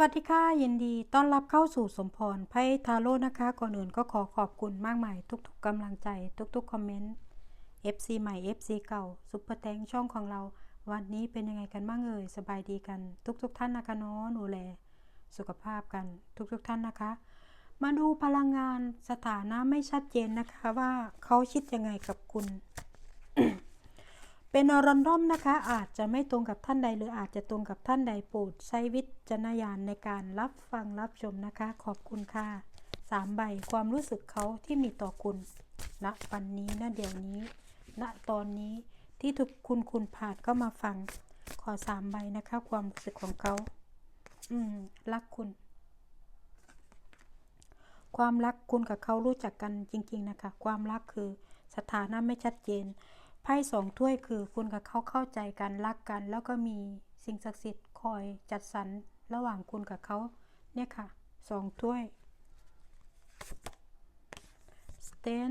วัสดีค่ะยินดีต้อนรับเข้าสู่สมพรไพ่ทาโร่นะคะ ก่อนอื่นก็ขอขอบคุณมากมาย ทุกๆกำลังใจ ทุกๆคอมเมนต์ FC ใหม่ FC เก่าซุปเปอร์แตงช่องของเรา วันนี้เป็นยังไงกันบ้างเอ่ยสบายดีกัน ทุกๆท่านนะคะเนาะดูแล สุขภาพกัน ทุกๆท่านนะคะ มาดูพลังงานสถานะไม่ชัดเจนนะคะว่าเขาคิดยังไงกับคุณ เป็นอรอนดอมนะคะ อาจจะไม่ตรงกับท่านใด หรืออาจจะตรงกับท่านใดโปรดใช้วิจารณญาณในการรับฟังรับชมนะคะ ขอบคุณค่ะสามใบความรู้สึกเขาที่มีต่อคุณณวันนี้ณเดี๋ยวนี้ณตอนนี้ที่ทุกคุณคุณผ่านก็มาฟัง ขอสามใบนะคะ ความรู้สึกของเขาอืมรักคุณ ความรักคุณกับเขารู้จักกันจริง ๆ นะคะ ความรักคือสถานะไม่ชัดเจน ไพ่สองถ้วยคือคุณกับเขาเข้าใจกันรักกัน แล้วก็มีสิ่งศักดิ์สิทธิ์คอยจัดสรรระหว่างคุณกับเขาเนี่ยค่ะสองถ้วยสเตน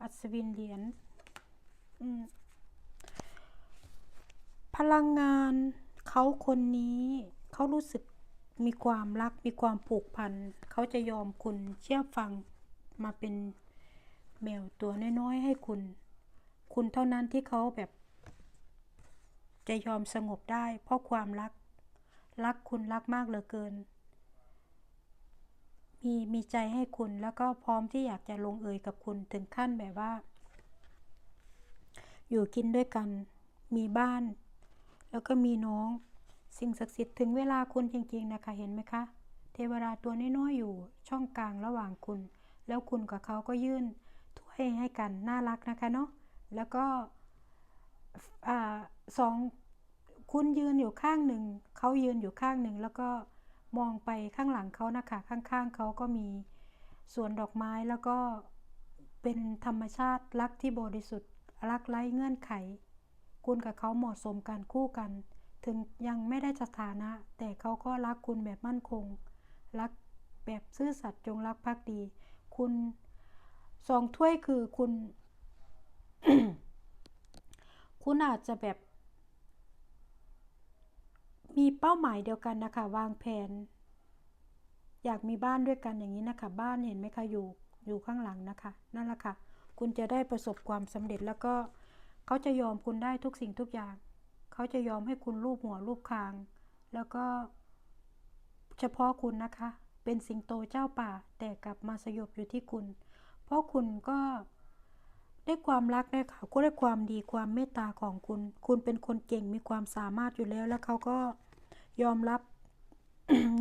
อัศวินเหรียญพลังงานเขาคนนี้เขารู้สึก มีความรักมีความผูกพัน เขาจะยอมคุณเชื่อฟังมาเป็นแมวตัวน้อยๆให้คุณ คุณเท่านั้นที่เขาแบบ จะยอมสงบได้ เพราะความรัก รักคุณรักมากเหลือเกิน มีมีใจให้คุณแล้วก็พร้อมที่อยากจะลงเอยกับคุณถึงขั้นแบบว่า อยู่กินด้วยกัน มีบ้าน แล้วก็มีน้อง สิ่งศักดิ์สิทธิ์ถึงเวลาคุณจริงๆนะคะเห็นไหมคะ เทวดาตัวน้อยๆอยู่ช่องกลางระหว่างคุณ แล้วคุณกับเขาก็ยื่นถ้วยให้กันน่ารักนะคะเนาะแล้วก็อสองคุณยืนอยู่ข้างหนึ่งเขายืนอยู่ข้างหนึ่งแล้วก็มองไปข้างหลังเขานะคะข้างๆเขาก็มีสวนดอกไม้แล้วก็เป็นธรรมชาติรักที่บริสุทธิ์รักไร้เงื่อนไข คุณกับเขาเหมาะสมกันคู่กัน ถึงยังไม่ได้สถานะ แต่เขาก็รักคุณแบบมั่นคง รักแบบซื่อสัตย์จงรักภักดี คุณสองถ้วยคือคุณ คุณอาจจะแบบ มีเป้าหมายเดียวกันนะคะ วางแผน อยากมีบ้านด้วยกันอย่างนี้นะคะ บ้านเห็นไหมคะอยู่อยู่ข้างหลังนะคะ นั่นแหละค่ะ คุณจะได้ประสบความสำเร็จแล้วก็เขาจะยอมคุณได้ทุกสิ่งทุกอย่าง เขาจะยอมให้คุณรูปหัวรูปคาง แล้วก็เฉพาะคุณนะคะ เป็นสิงโตเจ้าป่า แต่กลับมาสยบอยู่ที่คุณ เพราะคุณก็ได้ความรักได้ค่ะก็ได้ความดีความเมตตาของคุณ คุณเป็นคนเก่งมีความสามารถอยู่แล้ว แล้วเขาก็ยอมรับ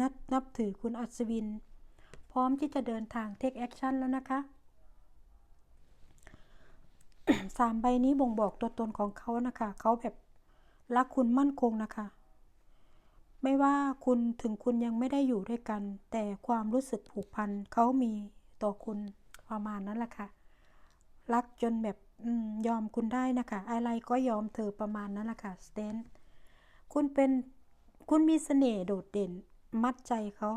นับนับถือคุณอัศวิน พร้อมที่จะเดินทางเทคแอคชั่นแล้วนะคะสามใบนี้บ่งบอกตัวตนของเขานะคะ เขาแบบ รักคุณมั่นคงนะคะ ไม่ว่าคุณถึงคุณยังไม่ได้อยู่ด้วยกัน แต่ความรู้สึกผูกพันเขามีต่อคุณประมาณนั้นแหละค่ะ รักจนแบบอยอมคุณได้นะคะ อะไรก็ยอมเธอประมาณนั้นแหละค่ะสเตนคุณเป็นคุณมีเสน่ห์โดดเด่น มัดใจเขา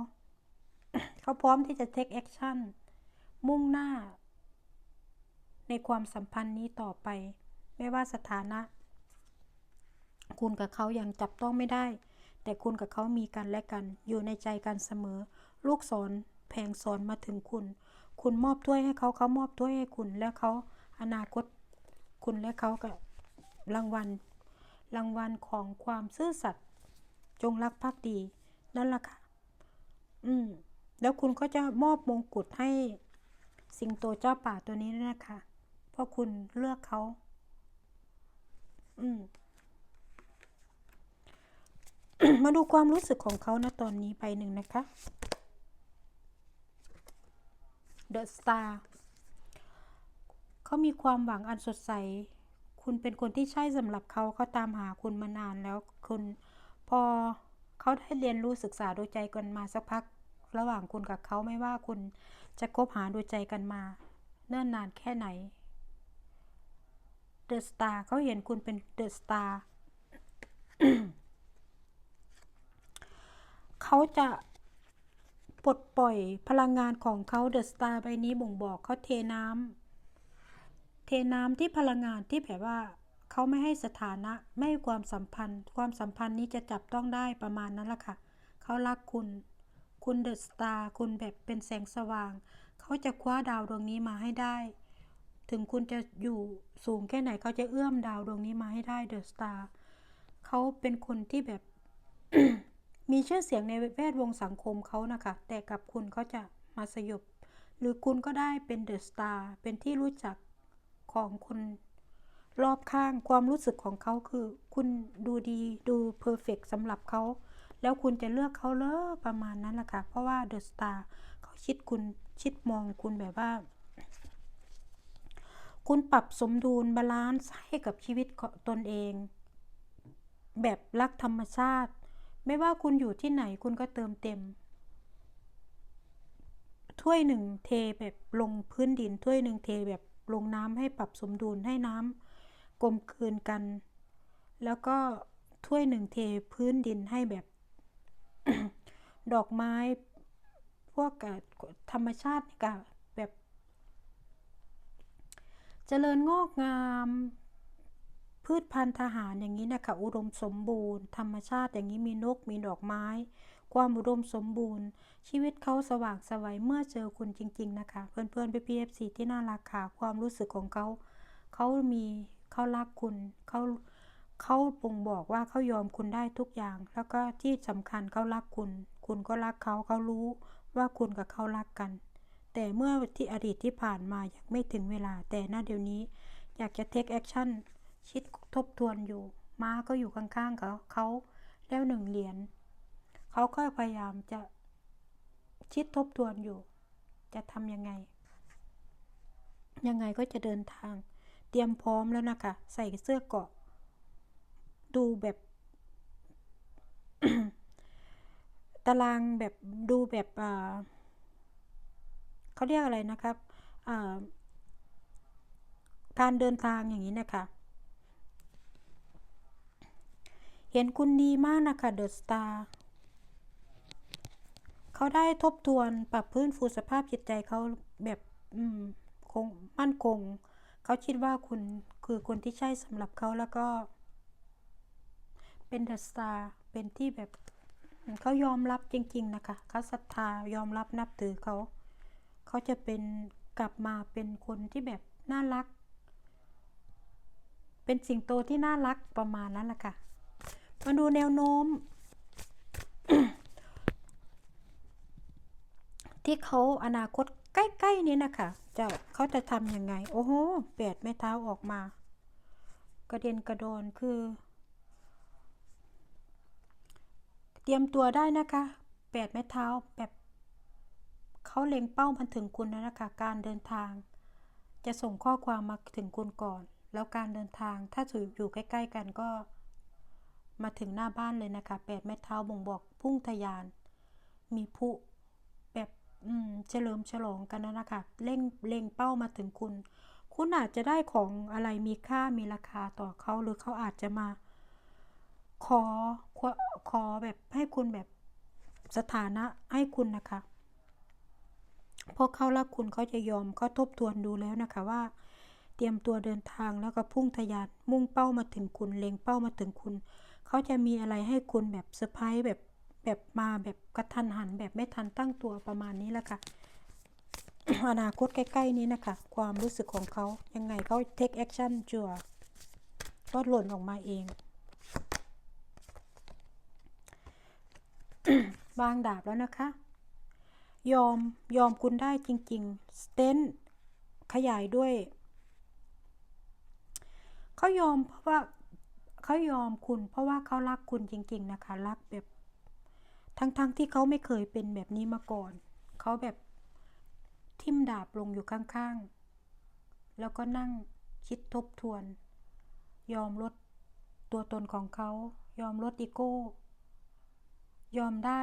เขาพร้อมที่จะเทคแอคชั่น มุ่งหน้า ในความสัมพันธ์นี้ต่อไป ไม่ว่าสถานะ คุณกับเขายังจับต้องไม่ได้ แต่คุณกับเขามีกันและกัน อยู่ในใจกันเสมอ ลูกศรแผงสอนมาถึงคุณ คุณมอบถ้วยให้เขาเขามอบถ้วยให้คุณแล้วเขาอนาคต คุณและเขากับรางวัล รางวัลของความซื่อสัตย์จงรักภักดีนั่นแหละค่ะ อืม แล้วคุณก็จะมอบมงกุฎให้ สิงโตเจ้าป่าตัวนี้ด้วยนะคะ เพราะคุณเลือกเขา อืม มาดูความรู้สึกของเขานะตอนนี้ไปหนึ่งนะคะ The Star เขามีความหวังอันสดใส คุณเป็นคนที่ใช่สำหรับเขาเขาตามหาคุณมานานแล้วคุณพอเขาได้เรียนรู้ศึกษาดูใจกันมาสักพัก ระหว่างคุณกับเขาไม่ว่าคุณจะคบหาดูใจกันมา เนิ่นนานแค่ไหน The Star เขาเห็นคุณเป็น The Star เขาจะปลดปล่อยพลังงานของเขาเดอะสตาร์ใบนี้บ่งบอกเขาเทน้ำเทน้ำที่พลังงานที่แบบว่าเขาไม่ให้สถานะไม่ให้ความสัมพันธ์ ความสัมพันธ์นี้จะจับต้องได้ประมาณนั้นละค่ะเขารักคุณ คุณเดอะสตาร์คุณแบบเป็นแสงสว่าง เขาจะคว้าดาวดวงนี้มาให้ได้ ถึงคุณจะอยู่สูงแค่ไหนเขาจะเอื้อมดาวดวงนี้มาให้ได้เดอะสตาร์เขาเป็นคนที่แบบ มีชื่อเสียงในแวดวงสังคมเขานะคะ แต่กับคุณเขาจะมาสยบ หรือคุณก็ได้เป็นเดอะสตาร์เป็นที่รู้จักของคนรอบข้างความรู้สึกของเขาคือ คุณดูดีดูเพอร์เฟกสำหรับเขา แล้วคุณจะเลือกเขาเลยประมาณนั้นแหละค่ะ เพราะว่าเดอะสตาร์เขาชิดคุณชิดมองคุณแบบว่า คุณปรับสมดุลบาลานซ์ให้กับชีวิตตนเอง แบบรักธรรมชาติ ไม่ว่าคุณอยู่ที่ไหนคุณก็เติมเต็ม ถ้วยหนึ่งเทแบบลงพื้นดิน ถ้วยหนึ่งเทแบบลงน้ำให้ปรับสมดุลให้น้ำกลมกลืนกัน แล้วก็ถ้วยหนึ่งเทพื้นดินให้แบบ ดอกไม้ พวกธรรมชาติกับแบบ เจริญงอกงาม พืชพันธุ์ทหารอย่างนี้นะคะอุดมสมบูรณ์ ธรรมชาติอย่างนี้มีนกมีดอกไม้ ความอุดมสมบูรณ์ ชีวิตเขาสว่างไสวัยเมื่อเจอคุณจริง ๆ นะคะ เพื่อนๆพี่พีเอฟซีที่น่ารักค่ะความรู้สึกของเขาเขามีเขารักคุณเขาเขาบ่งบอกว่าเขายอมคุณได้ทุกอย่าง แล้วก็ที่สำคัญเขารักคุณ คุณก็รักเขาเขารู้ว่าคุณกับเขารักกัน แต่เมื่อที่อดีตที่ผ่านมายังไม่ถึงเวลาแต่ณเดี๋ยวนี้อยากจะเทคแอคชั่น คิดทบทวนอยู่ ม้าก็อยู่ข้างๆเขาเขาแล้วหนึ่งเหรียญเขาก็พยายามจะคิดทบทวนอยู่ จะทำยังไง ยังไงก็จะเดินทาง เตรียมพร้อมแล้วนะคะ ใส่เสื้อเกาะ ดูแบบ ตารางแบบดูแบบเขาเรียกอะไรนะครับการเดินทางอย่างนี้นะคะ เห็นคุณดีมากนะคะเดอะสตาร์เขาได้ทบทวนปรับพื้นฟูสภาพจิตใจเขาแบบอืมคงมั่นคง เขาคิดว่าคุณคือคนที่ใช่สำหรับเขาแล้วก็ เป็นเดอะสตาร์เป็นที่แบบเขายอมรับจริง ๆ นะคะเขาศรัทธายอมรับนับถือเขา เขาจะเป็นกลับมาเป็นคนที่แบบน่ารัก เป็นสิงโตที่น่ารักประมาณนั้นแหละค่ะ มาดูแนวโน้ม ที่เขาอนาคตใกล้ ๆ นี้นะคะจะเขาจะทำยังไง โอ้โหแปดแม่เท้าออกมา กระเด็นกระโดนคือ เตรียมตัวได้นะคะแปดแม่เท้าแบบเขาเล็งเป้ามันถึงคุณแล้วนะคะ การเดินทาง จะส่งข้อความมาถึงคุณก่อน แล้วการเดินทางถ้าอยู่ใกล้ ๆ กันก็ มาถึงหน้าบ้านเลยนะคะแปดแม่เท้าบ่งบอกพุ่งทะยาน มีผู้แบบเฉลิมฉลองกันนะนะคะเล่งเล็งเป้ามาถึงคุณ คุณอาจจะได้ของอะไรมีค่ามีราคาต่อเขาหรือเขาอาจจะมา ขอขอขอแบบให้คุณแบบสถานะให้คุณนะคะพราะเขารักคุณเขาจะยอมเขาทบทวนดูแล้วนะคะว่า เตรียมตัวเดินทางแล้วก็พุ่งทะยานมุ่งเป้ามาถึงคุณ เล็งเป้ามาถึงคุณ เขาจะมีอะไรให้คุณแบบเซอร์ไพรส์แบบแบบมาแบบกระทันหันแบบไม่ทันตั้งตัวประมาณนี้แหละค่ะ อนาคตใกล้ๆนี้นะคะ ความรู้สึกของเขายังไงเขาเทคแอคชั่นจั่วก็หล่นออกมาเอง วางดาบแล้วนะคะ ยอมยอมคุณได้จริงๆสเตนขยายด้วย เขายอมเพราะว่า เขายอมคุณ เพราะว่าเขารักคุณจริง ๆ นะคะ รักแบบ ทั้งๆทที่เขาไม่เคยเป็นแบบนี้มาก่อน เขาแบบทิ่มดาบลงอยู่ข้างๆ แล้วก็นั่งคิดทบทวน ยอมลดตัวตนของเขา ยอมลดอีโก้ ยอมได้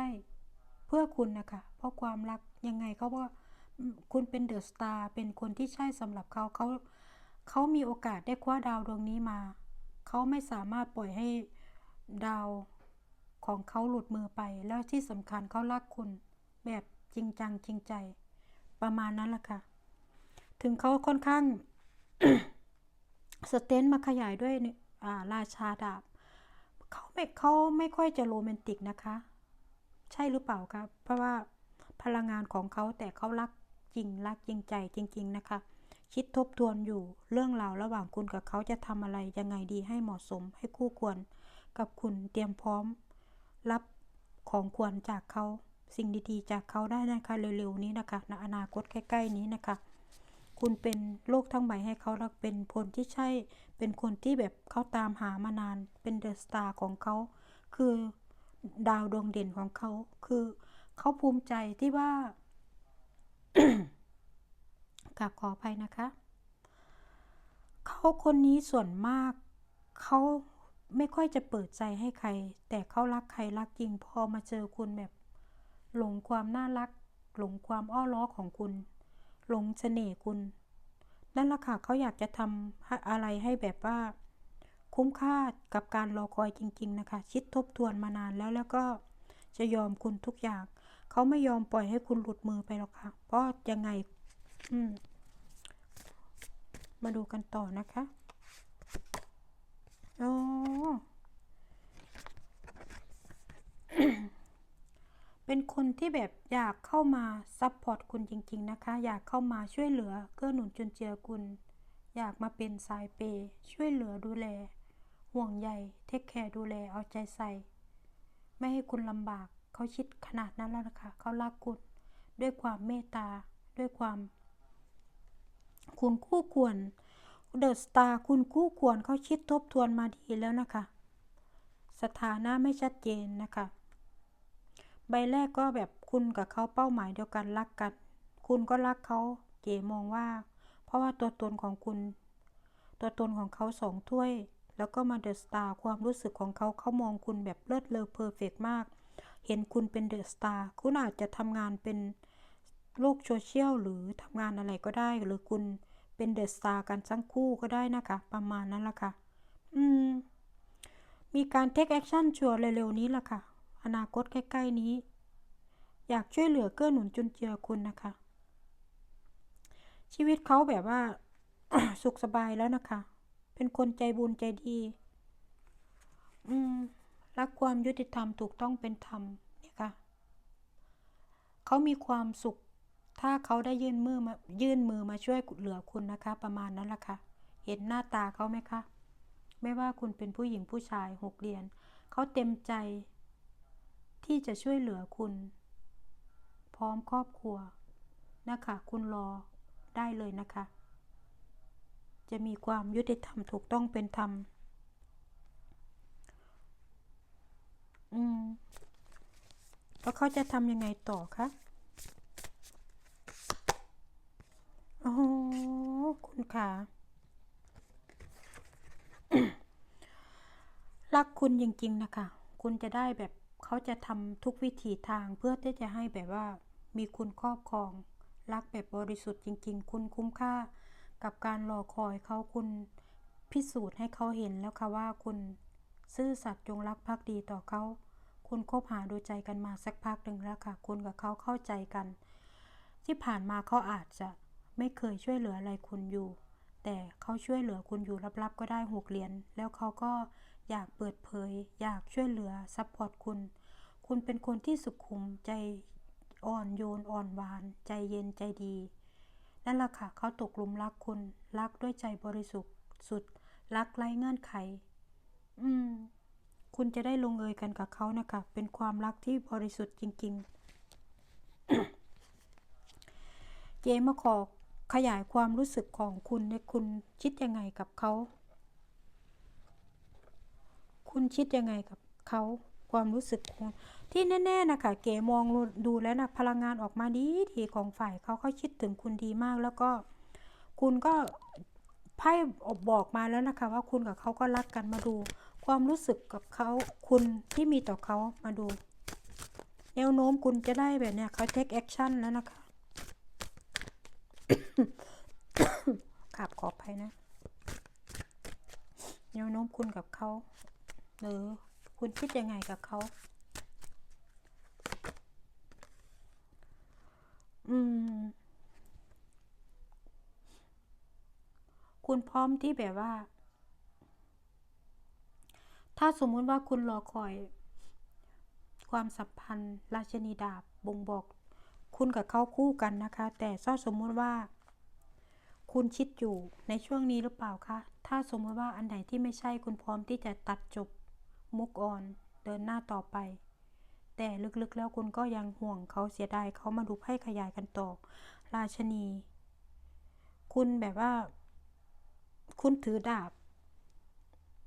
เพื่อคุณนะคะ เพราะความรักยังไงเขาว่าคุณเป็นเดอะสตาร์เป็นคนที่ใช่สำหรับเขาเขาเขามีโอกาสได้คว้าดาวดวงนี้มา เขาไม่สามารถปล่อยให้ดาวของเขาหลุดมือไป แล้วที่สำคัญเขารักคุณ แบบจริงจังจริงใจ ประมาณนั้นแหละค่ะ ถึงเขาค่อนข้างสเตนมาขยายด้วยอ่าราชาดาบเขาไม่เขาไม่ค่อยจะโรแมนติกนะคะ ใช่หรือเปล่าครับ เพราะว่าพลังงานของเขาแต่เขารักจริงรักจริงใจจริง ๆ นะคะ คิดทบทวนอยู่ เรื่องราวระหว่างคุณกับเขาจะทำอะไรยังไงดีให้เหมาะสมให้คู่ควร กับคุณเตรียมพร้อม รับของควรจากเขา สิ่งดีๆ จากเขาได้นะคะเร็วๆนี้นะคะในอนาคตใกล้ๆนี้นะคะ คุณเป็นโลกทั้งใบให้เขาแล้วเป็นคนที่ใช่ เป็นคนที่แบบเขาตามหามานาน เป็นเดอะสตาร์ของเขา คือดาวดวงเด่นของเขา คือเขาภูมิใจที่ว่า กราบขออภัยนะคะ เขาคนนี้ส่วนมากเขาไม่ค่อยจะเปิดใจให้ใคร แต่เขารักใครรักจริงพอมาเจอคุณแบบหลงความน่ารัก หลงความอ้อล้อของคุณ หลงเสน่ห์คุณนั่นแหละค่ะเขาอยากจะทำอะไรให้แบบว่า คุ้มค่ากับการรอคอยจริง ๆ นะคะคิดทบทวนมานานแล้วแล้วก็จะยอมคุณทุกอย่าง เขาไม่ยอมปล่อยให้คุณหลุดมือไปหรอกค่ะ เพราะยังไง อืม มาดูกันต่อนะคะอ๋อเป็นคนที่แบบอยากเข้ามาซัพพอร์ตคุณจริง ๆ นะคะ อยากเข้ามาช่วยเหลือเกื้อหนุนจุนเจือคุณ อยากมาเป็นสายเปย์ช่วยเหลือดูแล ห่วงใยเทคแคร์ดูแลเอาใจใส่ ไม่ให้คุณลำบากเขาคิดขนาดนั้นแล้วนะคะ เขารักคุณด้วยความเมตตาด้วยความ คุณคู่ควรเดอะสตาร์คุณคู่ควรเขาคิดทบทวนมาดีแล้วนะคะ สถานะไม่ชัดเจนนะคะ ใบแรกก็แบบคุณกับเขาเป้าหมายเดียวกันรักกัน คุณก็รักเขาเก๋มองว่า เพราะว่าตัวตนของคุณ ตัวตนของเขาสองถ้วย แล้วก็มาเดอะสตาร์ความรู้สึกของเขาเขามองคุณแบบเลิศเลอเพอร์เฟกมาก เห็นคุณเป็นเดอะสตาร์คุณอาจจะทำงานเป็น โลกโซเชียลหรือทำงานอะไรก็ได้ หรือคุณเป็นเดอะสตาร์กันทั้งคู่ก็ได้นะคะ ประมาณนั้นละค่ะ อืม มีการเทคแอคชั่นชัวร์เร็วๆนี้ละค่ะ อนาคตใกล้ๆนี้ อยากช่วยเหลือเกื้อหนุนจุนเจือคุณนะคะ ชีวิตเขาแบบว่า สุขสบายแล้วนะคะ เป็นคนใจบุญใจดี อืม รักความยุติธรรมถูกต้องเป็นธรรมเนี่ยค่ะเขามีความสุข ถ้าเขาได้ยื่นมือมายื่นมือมาช่วยเหลือคุณนะคะ ประมาณนั้นละค่ะ เห็นหน้าตาเขาไหมคะ ไม่ว่าคุณเป็นผู้หญิงผู้ชายหกเรียน เขาเต็มใจ ที่จะช่วยเหลือคุณ พร้อมครอบครัวนะคะ คุณรอได้เลยนะคะ จะมีความยุติธรรมถูกต้องเป็นธรรม อืม แล้วเขาจะทำยังไงต่อคะ อ้โหคุณค่ะ รักคุณจริงๆนะคะ คุณจะได้แบบเขาจะทำทุกวิถีทางเพื่อที่จะให้แบบว่ามีคุณครอบครอง รักแบบบริสุทธิ์จริง ๆ คุณคุ้มค่ากับการรอคอยเขาคุณพิสูจน์ให้เขาเห็นแล้วค่ะว่าคุณซื่อสัตย์จงรักภักดีต่อเขา คุณคบหาดูใจกันมาสักพักหนึ่งแล้วค่ะ คุณกับเขาเข้าใจกัน ที่ผ่านมาเขาอาจจะ ไม่เคยช่วยเหลืออะไรคุณอยู่ แต่เขาช่วยเหลือคุณอยู่ลับๆก็ได้หกเหรียญแล้วเขาก็อยากเปิดเผย อยากช่วยเหลือซัพพอร์ตคุณ คุณเป็นคนที่สุขุมใจอ่อนโยนอ่อนหวาน ใจเย็นใจดี นั่นแหละค่ะเขาตกหลุมรักคุณ รักด้วยใจบริสุทธิ์สุด รักไร้เงื่อนไข อืม คุณจะได้ลงเอยกันกับเขานะคะ เป็นความรักที่บริสุทธิ์จริง ๆ เจมาขอ ขยายความรู้สึกของคุณในคุณคิดยังไงกับเขา คุณคิดยังไงกับเขาความรู้สึกของที่แน่ ๆ นะคะ เก๋มองดูแล้วนะพลังงานออกมาดีดีของฝ่ายเขาเขาคิดถึงคุณดีมากแล้วก็ คุณก็ไพ่บอกมาแล้วนะคะ ว่าคุณกับเขาก็รักกันมาดู ความรู้สึกกับเขาคุณที่มีต่อเขามาดู แนวโน้มคุณจะได้แบบเนี้ยเขาเทคแอคชั่นแล้วนะคะ ขับขออภัยนะแนวโน้มคุณกับเขาหรือคุณคิดยังไงกับเขาอืม คุณพร้อมที่แบบว่า ถ้าสมมุติว่าคุณรอคอย ความสัมพันธ์ ราชนีดาบบ่งบอก คุณกับเขาคู่กันนะคะ แต่ถ้าสมมุติว่า คุณคิดอยู่ในช่วงนี้หรือเปล่าคะ ถ้าสมมติว่าอันไหนที่ไม่ใช่คุณพร้อมที่จะตัดจบมุกออนเดินหน้าต่อไป แต่ลึกๆแล้วคุณก็ยังห่วงเขาเสียดายเขามาดูไพ่ขยายกันต่อ ราชนี คุณแบบว่า คุณถือดาบ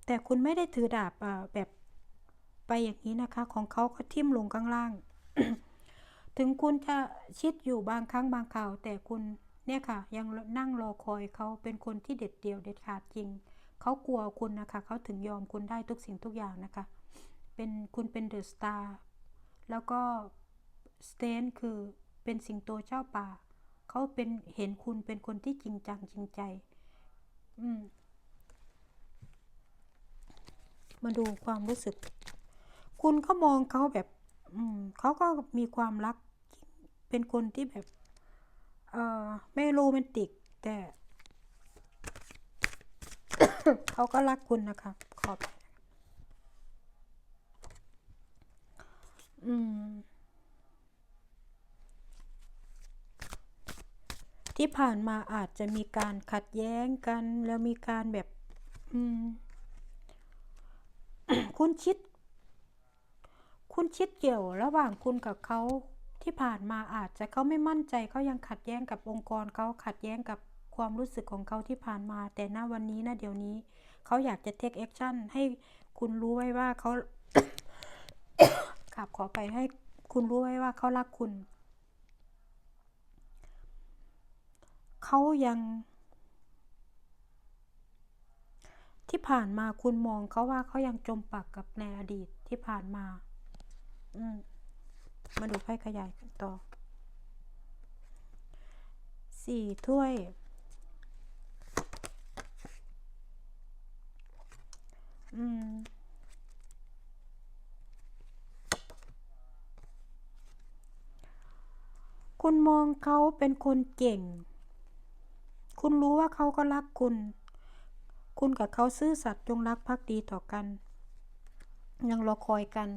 แต่คุณไม่ได้ถือดาบแบบไปอย่างนี้นะคะ ของเขาก็ทิ่มลงข้างล่าง ถึงคุณจะชิดอยู่บางครั้งบางคราว แต่คุณเนี่ยค่ะ ยังนั่งรอคอยเขาเป็นคนที่เด็ดเดี่ยวเด็ดขาดจริง เขากลัวคุณนะคะ เขาถึงยอมคุณได้ทุกสิ่งทุกอย่างนะคะ เป็นคุณเป็นเดอะสตาร์แล้วก็สเตนคือเป็นสิงโตเจ้าป่า เขาเป็นเห็นคุณเป็นคนที่จริงจังจริงใจ อืมมาดูความรู้สึก คุณก็มองเขาแบบ อืมเขาก็มีความรักเป็นคนที่แบบ เอ่อไม่โรแมนติก แต่เขาก็รักคุณนะคะ ขอบอืม ที่ผ่านมาอาจจะมีการขัดแย้งกัน แล้วมีการแบบ อืม คุณชิด คุณชิดเกี่ยวระหว่างคุณกับเขาที่ผ่านมาอาจจะเขาไม่มั่นใจเขายังขัดแย้งกับองค์กรเขาขัดแย้งกับความรู้สึกของเขาที่ผ่านมา แต่ณวันนี้นะเดี๋ยวนี้เขาอยากจะ take action ให้คุณรู้ไว้ว่าเขาขับขอไปให้คุณรู้ไว้ว่าเขารักคุณ เขายัง ที่ผ่านมาคุณมองเขาว่าเขายังจมปักกับในอดีตที่ผ่านมา มาดูไพ่ขยายกันต่อสี่ถ้วยอืมคุณมองเขาเป็นคนเก่ง คุณรู้ว่าเขาก็รักคุณ คุณกับเขาซื่อสัตย์จงรักภักดีต่อกัน ยังรอคอยกัน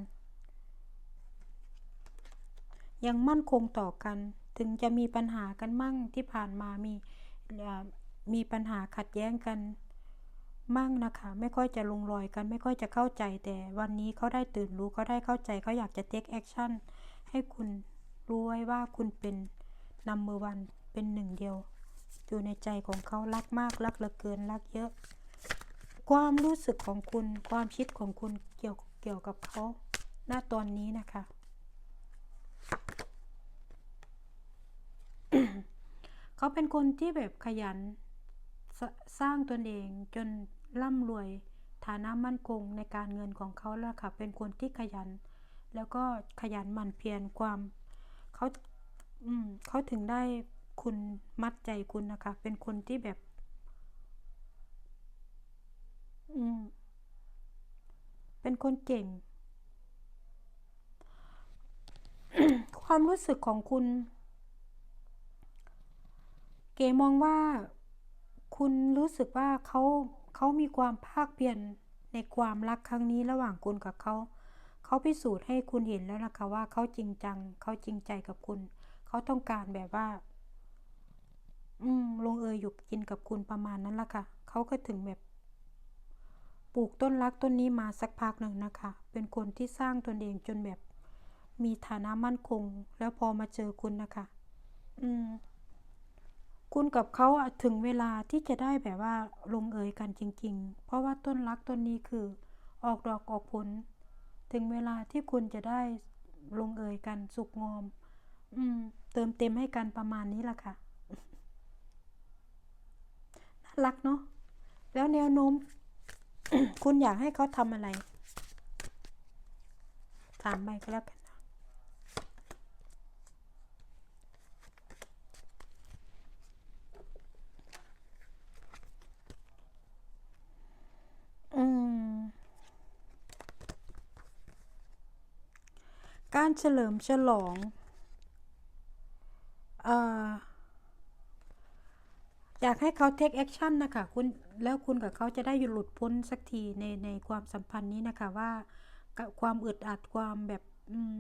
ยังมั่นคงต่อกัน ถึงจะมีปัญหากันมั่งที่ผ่านมามีมีปัญหาขัดแย้งกันมั่งนะคะ ไม่ค่อยจะลงรอยกัน ไม่ค่อยจะเข้าใจแต่วันนี้เขาได้ตื่นรู้เขาได้เข้าใจเขาอยากจะ take action ให้คุณรู้ไว้ว่าคุณเป็น number one เป็นหนึ่งเดียว อยู่ในใจของเขารักมากรักเหลือเกินรักเยอะ ความรู้สึกของคุณความคิดของคุณเกี่ยวเกี่ยวกับเขา ณตอนนี้นะคะ เขาเป็นคนที่แบบขยันสสร้างตนเองจนร่ำรวยฐานะมั่นคงในการเงินของเขาแล้วค่ะ เป็นคนที่ขยัน แล้วก็ขยันหมั่นเพียรความเขาอืมเขาถึงได้คุณมัดใจคุณนะคะ เป็นคนที่แบบ อืมเป็นคนเก่ง ความรู้สึกของคุณ เก๋มองว่าคุณรู้สึกว่าเขาเขามีความภาคเพียรในความรักครั้งนี้ระหว่างคุณกับเขา เขาพิสูจน์ให้คุณเห็นแล้วนะคะว่าเขาจริงจัง เขาจริงใจกับคุณ เขาต้องการแบบว่า อืมลงเอยอยู่กินกับคุณประมาณนั้นละค่ะ เขาก็ถึงแบบ ปลูกต้นรักต้นนี้มาสักพักหนึ่งนะคะ เป็นคนที่สร้างตนเองจนแบบ มีฐานะมั่นคง แล้วพอมาเจอคุณนะคะ อืม คุณกับเขาถึงเวลาที่จะได้แบบว่าลงเอยกันจริง ๆ เพราะว่าต้นรักต้นนี้คือ ออกดอกออกผล ถึงเวลาที่คุณจะได้ลงเอยกันสุกงอม อืม เติมเต็มให้กันประมาณนี้แหละค่ะน่ารักเนาะแล้วแนวโน้ม คุณอยากให้เขาทำอะไรถามไปก็แล้วกันนะ อืม การเฉลิมฉลองออยากให้เขา take action นะคะคุณแล้วคุณกับเขาจะได้หลุดพ้นสักทีในในความสัมพันธ์นี้นะคะว่าความอึดอัดความแบบอืม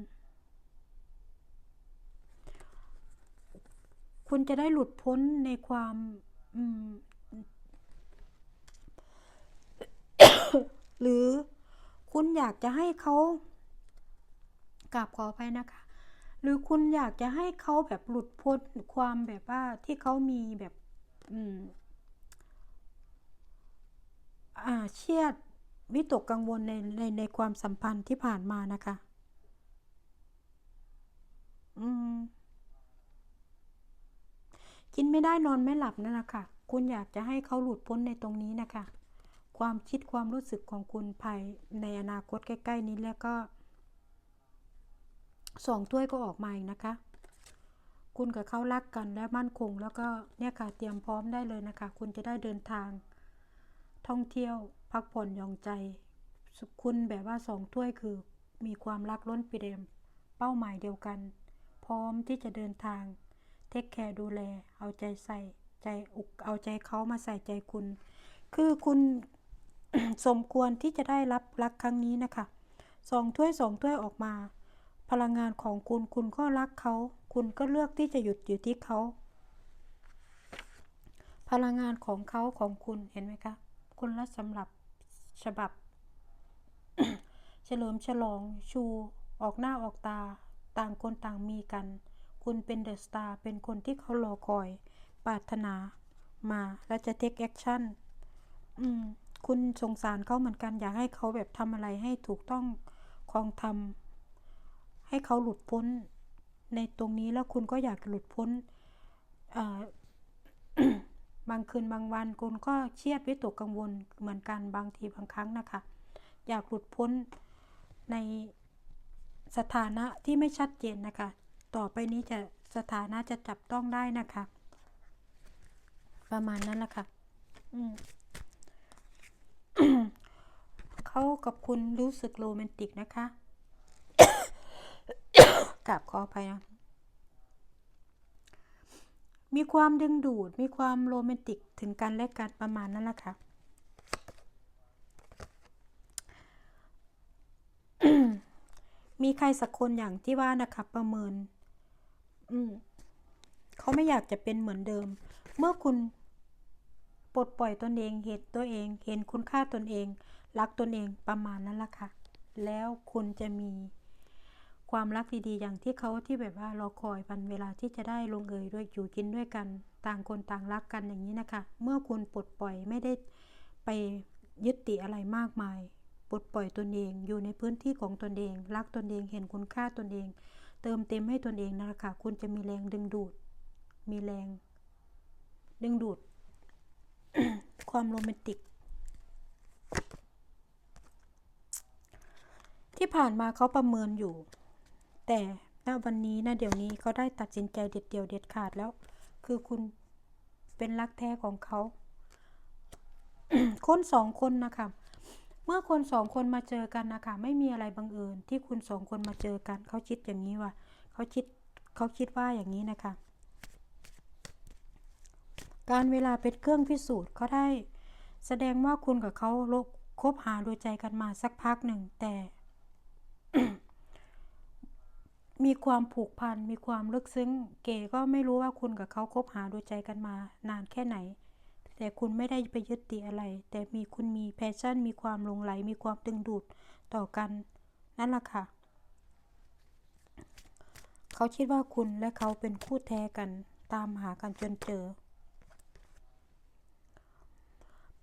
คุณจะได้หลุดพ้นในความอืมหรือคุณอยากจะให้เขา กราบขอไปนะคะ หรือคุณอยากจะให้เขาแบบหลุดพ้นความแบบว่าที่เขามีแบบอืมอ่าเครียดวิตกกังวลในในในความสัมพันธ์ที่ผ่านมานะคะ อืมกินไม่ได้นอนไม่หลับนั่นแหละค่ะ คุณอยากจะให้เขาหลุดพ้นในตรงนี้นะคะ ความคิดความรู้สึกของคุณภายในอนาคตใกล้ ๆ นี้แล้วก็ สองถ้วยก็ออกมาอีกนะคะ คุณกับเขารักกันและมั่นคง แล้วก็เนี่ยค่ะเตรียมพร้อมได้เลยนะคะ คุณจะได้เดินทาง ท่องเที่ยวพักผ่อนหย่อนใจ คุณแบบว่าสองถ้วยคือมีความรักล้นปรียมเป้าหมายเดียวกัน พร้อมที่จะเดินทาง เทคแคร์ดูแล เอาใจใส่ใจอุกเอาใจเขามาใส่ใจคุณ คือคุณสมควรที่จะได้รับรักครั้งนี้นะคะสองถ้วยสองถ้วยออกมา พลังงานของคุณ คุณก็รักเขา คุณก็เลือกที่จะหยุดอยู่ที่เขา พลังงานของเขาของคุณเห็นไหมคะ คนละสำหรับฉบับ เฉลิมฉลองชูออกหน้าออกตา ต่างคนต่างมีกัน คุณเป็นเดอะสตาร์เป็นคนที่เขารอคอยปรารถนามาและจะเทคแอคชั่นคุณสงสารเขาเหมือนกัน อยากให้เขาแบบทำอะไรให้ถูกต้องคลองทำ ให้เขาหลุดพ้นในตรงนี้แล้วคุณก็อยากหลุดพ้นบางคืนบางวันคุณก็เครียดวิตกกังวลเหมือนกันบางทีบางครั้งนะคะ อยากหลุดพ้นในสถานะที่ไม่ชัดเจนนะคะ ต่อไปนี้จะสถานะจะจับต้องได้นะคะ ประมาณนั้นแหละค่ะเขากับคุณรู้สึกโรแมนติกนะคะ กราบขออภัยนะมีความดึงดูด มีความโรแมนติกถึงกันและกันประมาณนั้นแหละค่ะ มีใครสักคนอย่างที่ว่านะคะประเมิน อืมเขาไม่อยากจะเป็นเหมือนเดิม เมื่อคุณปลดปล่อยตนเอง เห็นตัวเอง เห็นคุณค่าตนเอง รักตนเองประมาณนั้นละค่ะ แล้วคุณจะมี ความรักดีๆ อย่างที่เขาที่แบบว่ารอคอยวันเวลาที่จะได้ลงเอยด้วยอยู่กินด้วยกัน ต่างคนต่างรักกันอย่างนี้นะคะ เมื่อคุณปลดปล่อยไม่ได้ไปยึดติอะไรมากมาย ปลดปล่อยตนเองอยู่ในพื้นที่ของตนเอง รักตนเองเห็นคุณค่าตนเอง เติมเต็มให้ตนเองนะคะคุณจะมีแรงดึงดูด มีแรง ดึงดูด ความโรแมนติกที่ผ่านมาเขาประเมินอยู่ แต่ณวันนี้นะเดี๋ยวนี้เขาได้ตัดสินใจเด็ดเดี่ยวเด็ดขาดแล้ว คือคุณเป็นรักแท้ของเขาคนสองคนนะคะเมื่อคนสองคนมาเจอกันนะคะไม่มีอะไรบังเอิญที่คุณสองคนมาเจอกันเขาคิดอย่างนี้ว่าเขาคิดเขาคิดว่าอย่างนี้นะคะ การเวลาเป็นเครื่องพิสูจน์เขาได้ แสดงว่าคุณกับเขาลบคบหาดูใจกันมาสักพักหนึ่งแต่ มีความผูกพัน มีความลึกซึ้ง เก๋ก็ไม่รู้ว่าคุณกับเขาคบหาดูใจกันมานานแค่ไหน แต่คุณไม่ได้ไปยึดติอะไร แต่มีคุณมีแพชชั่น มีความลงไหล มีความดึงดูดต่อกัน นั่นแหละค่ะ เขาคิดว่าคุณและเขาเป็นคู่แท้กัน ตามหากันจนเจอ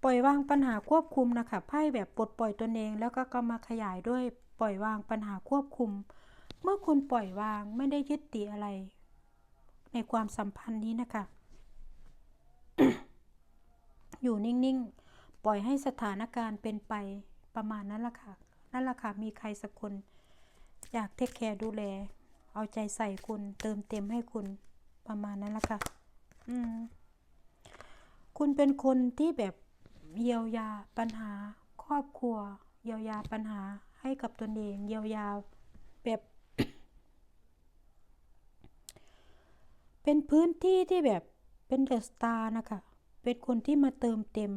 ปล่อยวางปัญหาควบคุมนะคะ ไพ่แบบปลดปล่อยตนเอง แล้วก็ก็มาขยายด้วยปล่อยวางปัญหาควบคุม เมื่อคุณปล่อยวางไม่ได้ยึดติอะไร ในความสัมพันธ์นี้นะคะ อยู่นิ่งๆ ปล่อยให้สถานการณ์เป็นไปประมาณนั้นละค่ะ นั่นละค่ะ มีใครสักคน อยากเทคแคร์ดูแล เอาใจใส่คุณ เติมเต็มให้คุณประมาณนั้นละค่ะ อืม คุณเป็นคนที่แบบเยียวยาปัญหา ครอบครัว เยียวยาปัญหาให้กับตนเอง เยียวยาแบบ เป็นพื้นที่ที่แบบเป็นเดอะสตาร์นะคะ เป็นคนที่มาเติมเต็ม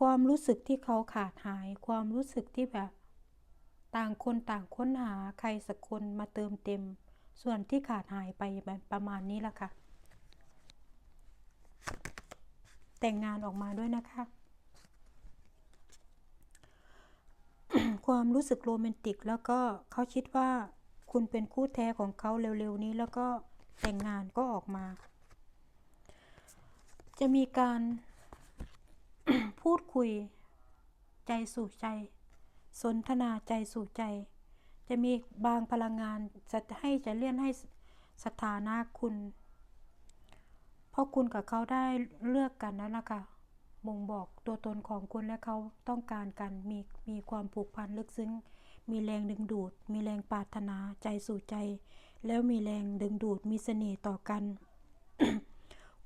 ความรู้สึกที่เขาขาดหาย ความรู้สึกที่แบบ ต่างคนต่างค้นหาใครสักคนมาเติมเต็ม ส่วนที่ขาดหายไปแบบประมาณนี้ละค่ะ แต่งงานออกมาด้วยนะคะ ความรู้สึกโรแมนติกแล้วก็เขาคิดว่าคุณเป็นคู่แท้ของเขาเร็วๆนี้แล้วก็ แต่งงานก็ออกมา จะมีการพูดคุยใจสู่ใจ สนทนาใจสู่ใจ จะมีบางพลังงานจะให้จะเลี่ยนให้สถานะคุณ เพราะคุณกับเขาได้เลือกกันแล้วล่ะค่ะบ่งบอกตัวตนของคุณและเขาต้องการกันมีมีความผูกพันลึกซึ้ง มีแรงดึงดูด มีแรงปรารถนาใจสู่ใจ แล้วมีแรงดึงดูดมีเสน่ห์ต่อกัน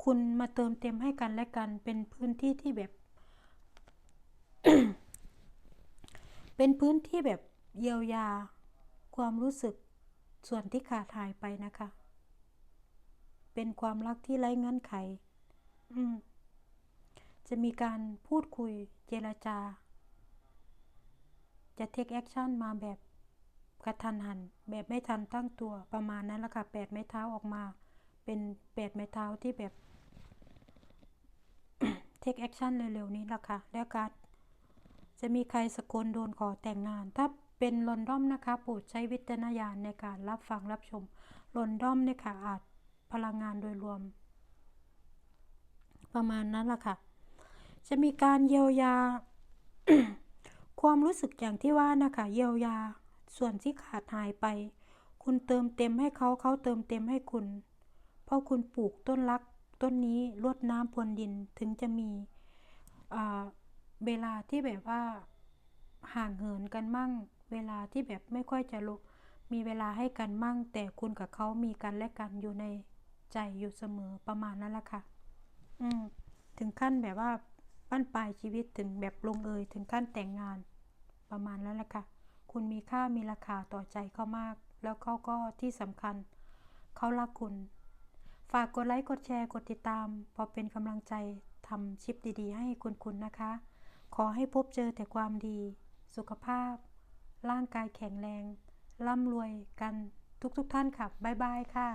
คุณมาเติมเต็มให้กันและกัน เป็นพื้นที่ที่แบบ เป็นพื้นที่แบบเยียวยา ความรู้สึกส่วนที่ขาดหายไปนะคะ เป็นความรักที่ไร้เงื่อนไข อืมจะมีการพูดคุยเจรจา จะเทคแอคชั่นมาแบบ กระทันหัน แบบไม่ทันตั้งตัวประมาณนั้นละค่ะแปดไม้เท้าออกมา เป็นแปดไม้เท้าที่แบบเทคแอคชั่นเร็วๆนี้ละค่ะ แล้วการจะมีใครสกลโดนขอแต่งงาน ถ้าเป็นลอนดอมนะคะโปรดใช้วิจารณญาณในการรับฟังรับชมลอนดอมเนี่ยค่ะอาจพลังงานโดยรวม ประมาณนั้นละค่ะ จะมีการเยียวยา ความรู้สึกอย่างที่ว่านะคะ เยียวยา ส่วนที่ขาดหายไป คุณเติมเต็มให้เขาเขาเติมเต็มให้คุณ เพราะคุณปลูกต้นรัก ต้นนี้รดน้ำพรวนดินถึงจะมีเวลาที่แบบว่าห่างเหินกันมั่ง เวลาที่แบบไม่ค่อยจะลุมีเวลาให้กันมั่ง แต่คุณกับเขามีกันและกันอยู่ในใจอยู่เสมอประมาณนั้นละค่ะ อืม ถึงขั้นแบบว่าปั้นปลายชีวิตถึงแบบลงเอย ถึงขั้นแต่งงานประมาณนั้นแหละค่ะ คุณมีค่ามีราคาต่อใจเขามาก แล้วเขาก็ที่สำคัญ เขารักคุณ ฝากกดไลค์กดแชร์กดติดตาม พอเป็นกำลังใจทำชิปดีๆ ให้คุณคุณนะคะ ขอให้พบเจอแต่ความดี สุขภาพ ร่างกายแข็งแรง ร่ำรวยกันทุกๆทท่านค่ะ บ๊ายบายค่ะ